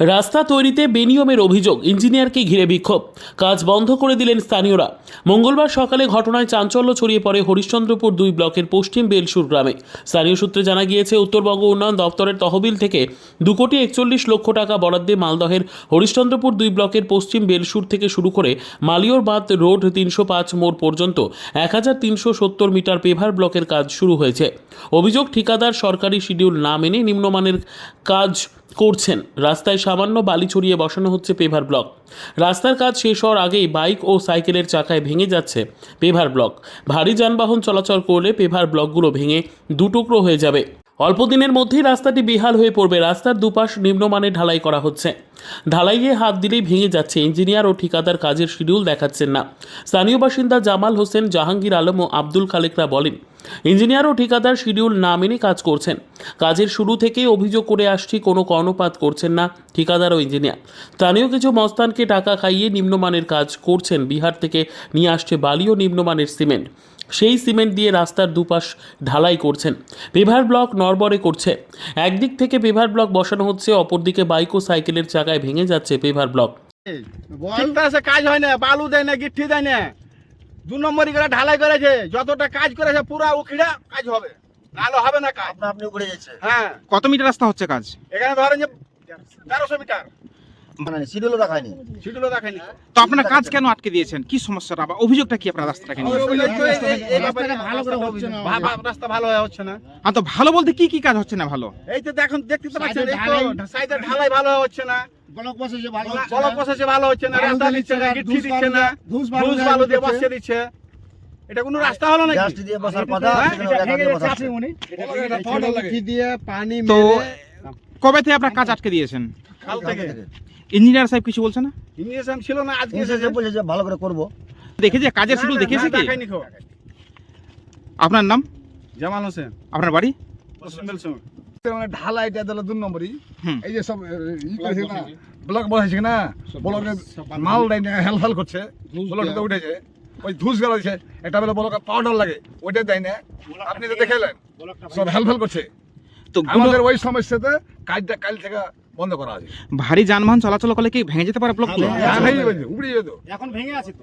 রাস্তা তৈরিতে বেনিয়মের অভিযোগ, ইঞ্জিনিয়ারকে ঘিরে বিক্ষোভ। কাজ বন্ধ করে দিলেন স্থানীয়রা। মঙ্গলবার সকালে ঘটনায় চাঞ্চল্য ছড়িয়ে পড়ে হরিশ্চন্দ্রপুর দুই ব্লকের পশ্চিম বেলসুর গ্রামে। স্থানীয় সূত্রে জানা গিয়েছে, উত্তরবঙ্গ উন্নয়ন দপ্তরের তহবিল থেকে দু কোটি একচল্লিশ লক্ষ টাকা বরাদ্দে মালদহের হরিশ্চন্দ্রপুর দুই ব্লকের পশ্চিম বেলসুর থেকে শুরু করে মালিয়র বাঁধ রোড তিনশো পাঁচ মোড় পর্যন্ত এক হাজার তিনশো সত্তর মিটার পেভার ব্লকের কাজ শুরু হয়েছে। অভিযোগ, ঠিকাদার সরকারি শিডিউল না মেনে নিম্নমানের কাজ করছেন। রাস্তায় সামান্য বালি ছড়িয়ে বসানো হচ্ছে পেভার ব্লক। রাস্তার কাজ শেষ হওয়ার আগেই বাইক ও সাইকেলের চাকায় ভেঙে যাচ্ছে পেভার ব্লক। ভারী যানবাহন চলাচল করলে পেভার ব্লকগুলো ভেঙে দুটুকরো হয়ে যাবে। অল্প দিনের মধ্যেই রাস্তাটি বেহাল হয়ে পড়বে। রাস্তার দুপাশ নিম্নমানে ঢালাই করা হচ্ছে। ঢালাইয়ে হাত দিলেই ভেঙে যাচ্ছে। ইঞ্জিনিয়ার ও ঠিকাদার কাজের শিডিউল দেখাচ্ছেন না। স্থানীয় বাসিন্দা জামাল হোসেন জাহাঙ্গীর আলম ও আব্দুল খালেকরা বলেন ইঞ্জিনিয়ার ও ঠিকাদার শিডিউল না মেনে কাজ করছেন। কাজের শুরু থেকেই অভিযোগ করে আসছি, কোনো কর্ণপাত করছেন না ঠিকাদার ও ইঞ্জিনিয়ার। স্থানীয় কিছু মস্তানকে টাকা খাইয়ে নিম্নমানের কাজ করছেন। বিহার থেকে নিয়ে আসছে বালি ও নিম্নমানের সিমেন্ট। সেই সিমেন্ট দিয়ে রাস্তার দুপাশ ঢালাই করছেন। পেভার ব্লক নরবরে করছে। একদিক থেকে পেভার ব্লক বসানো হচ্ছে, অপরদিকে বাইক ও সাইকেলের চাকায় ভেঙে যাচ্ছে পেভার ব্লক। কাজ হয় না। বালু দেয় না গিট্টি দেয় না। দু নম্বরই করে ঢালাই করেছে যতটা কাজ করেছে পুরো উখিড়া কাজ হবে। নাহলে হবে না কাজ। আপনা আপনি উপরে যাচ্ছে হ্যাঁ। কত মিটার রাস্তা হচ্ছে কাজ? এখানে ধরেন যে তেরোশো মিটার। মানে শিডিউলও দেখায়নি। শিডিউলও দেখায়নি। তো আপনারা কাজ কেন আটকে দিয়েছেন? কি সমস্যাটা বা অভিযোগটা কি আপনার রাস্তাটাকে নিয়ে? ভালো করে হচ্ছে না। রাস্তা ভালো হচ্ছে না। আর তো ভালো বলতে কি কি কাজ হচ্ছে না ভালো? এই তো দেখুন দেখতে তো পাচ্ছেন এই তো সাইডে ঢালাই ভালো হচ্ছে না। ব্লক বসেছে ভালো বলক বসেছে ভালো হচ্ছে না রাস্তা দিচ্ছে না গিট্টি দিচ্ছে না ধুস ভালো দিয়ে বসিয়ে দিচ্ছে। এটা কোনো রাস্তা হলো নাকি? জাস্ট দিয়ে বসার কথা সেখানে ওরা কাটিয়ে বসাচ্ছে। কি দিয়ে পানি তো কবে থেকে আপনার কাজ আটকে দিয়েছেন? কাল থেকে। ইঞ্জিনিয়ার সাহেব কিছু বলছে না? ইঞ্জিনিয়ার ছিল না আজকে এসে যে বলছে যে ভালো করে করব। দেখেছে কাজের শিডিউল দেখেছে কি? আপনার নাম? জামাল হোসেন। আপনার বাড়ি? পশ্চিম বেলসুর। মানে ঢালাইটা দিল দু নম্বরই। এই যে সব ই করেছে না ব্লক বসাইছে না ব্লকে মাল দেয় না হেল হেল করছে ব্লকটা উঠেছে। ওই ধুস গেছে এটা বেলা ব্লকে পাউডার লাগে ওইটা দেয় না। আপনি তো দেখাইলেন সব হেল ফেল করছে। তো আমাদের ওই সমস্যাতে কাজটা কাল থেকে বন্ধ করা আছে। ভারী যানবাহন চলাচল করলে কি ভেঙে যেতে পারে ব্লকগুলো হ্যাঁ, উপড়ে যেত। এখন ভেঙে আছে তো।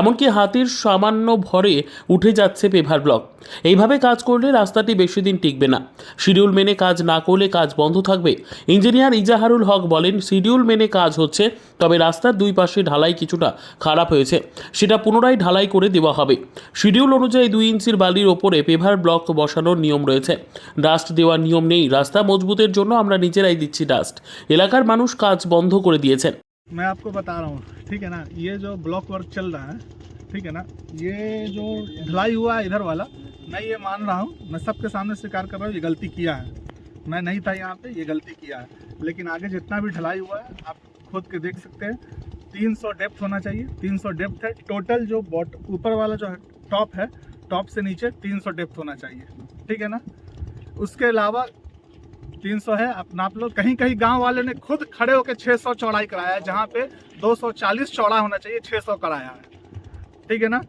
এমনকি হাতির সামান্য ভরে উঠে যাচ্ছে পেভার ব্লক। এইভাবে কাজ করলে রাস্তাটি বেশি দিন টিকবে না। শিডিউল মেনে কাজ না করলে কাজ বন্ধ থাকবে। ইঞ্জিনিয়ার ইজাহারুল হক বলেন শিডিউল মেনে কাজ হচ্ছে তবে রাস্তার দুই পাশে ঢালাই কিছুটা খারাপ হয়েছে। সেটা পুনরায় ঢালাই করে দেওয়া হবে। শিডিউল অনুযায়ী দুই ইঞ্চির বালির ওপরে পেভার ব্লক বসানোর নিয়ম রয়েছে। ডাস্ট দেওয়ার নিয়ম নেই। রাস্তা মজবুতের জন্য আমরা নিজেরাই দিচ্ছি ডাস্ট। এলাকার মানুষ কাজ বন্ধ করে দিয়েছেন मैं आपको बता रहा हूँ ठीक है ना ये जो ब्लॉक वर्क चल रहा है ठीक है ना ये जो ढलाई हुआ है इधर वाला मैं ये मान रहा हूँ मैं सबके सामने स्वीकार कर रहा हूँ ये गलती किया है मैं नहीं था यहाँ पे ये गलती किया है लेकिन आगे जितना भी ढलाई हुआ है आप खुद के देख सकते हैं 300 डेप्थ होना चाहिए 300 डेप्थ है टोटल जो बॉट ऊपर वाला जो है टॉप है टॉप से नीचे 300 डेप्थ होना चाहिए ठीक है ना उसके अलावा 300 है। अपना आप नाप लो कहीं कहीं गाँव वाले ने खुद खड़े होकर 600 चौड़ाई कराया है जहाँ पे 240 चौड़ा होना चाहिए 600 कराया है। ठीक है ना?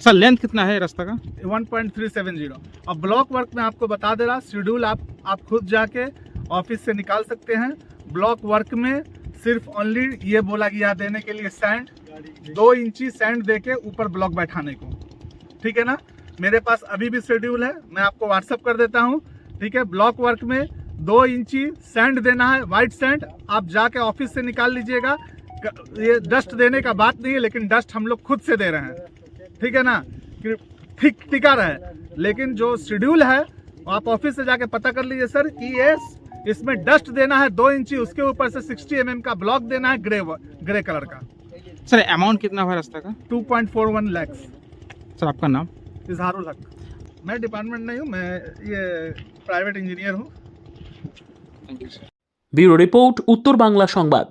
सर लेंथ कितना है रास्ता का? 1.370 और ब्लॉक वर्क में आपको बता दे रहा शेड्यूल आप आप खुद जाके ऑफ़िस से निकाल सकते हैं। ब्लॉक वर्क में सिर्फ़ ओनली ये बोला गया देने के लिए सैंड दो इंची सैंड दे के ऊपर ब्लॉक बैठाने को। ठीक है ना? मेरे पास अभी भी शेड्यूल है मैं आपको व्हाट्सअप कर देता हूँ। ठीक है? ब्लॉक वर्क में दो इंची सैंड देना है वाइट सैंड आप जाके ऑफ़िस से निकाल लीजिएगा। ये डस्ट देने का बात नहीं है लेकिन डस्ट हम लोग खुद से दे रहे हैं। ठीक है ना? कि ठीक टिका रहे। लेकिन जो शेड्यूल है आप ऑफ़िस से जाके पता कर लीजिए सर कि ये इसमें डस्ट देना है दो इंची उसके ऊपर से 60 एम mm का ब्लॉक देना है ग्रे ग्रे कलर का। सर अमाउंट कितना हुआ रास्ता का? 2.41 लैक्स सर आपका नाम? इजहारुल हक। मैं डिपार्टमेंट नहीं हूँ मैं ये प्राइवेट इंजीनियर हूँ। থ্যাংক ব্যুরো রিপোর্ট উত্তর বাংলা সংবাদ।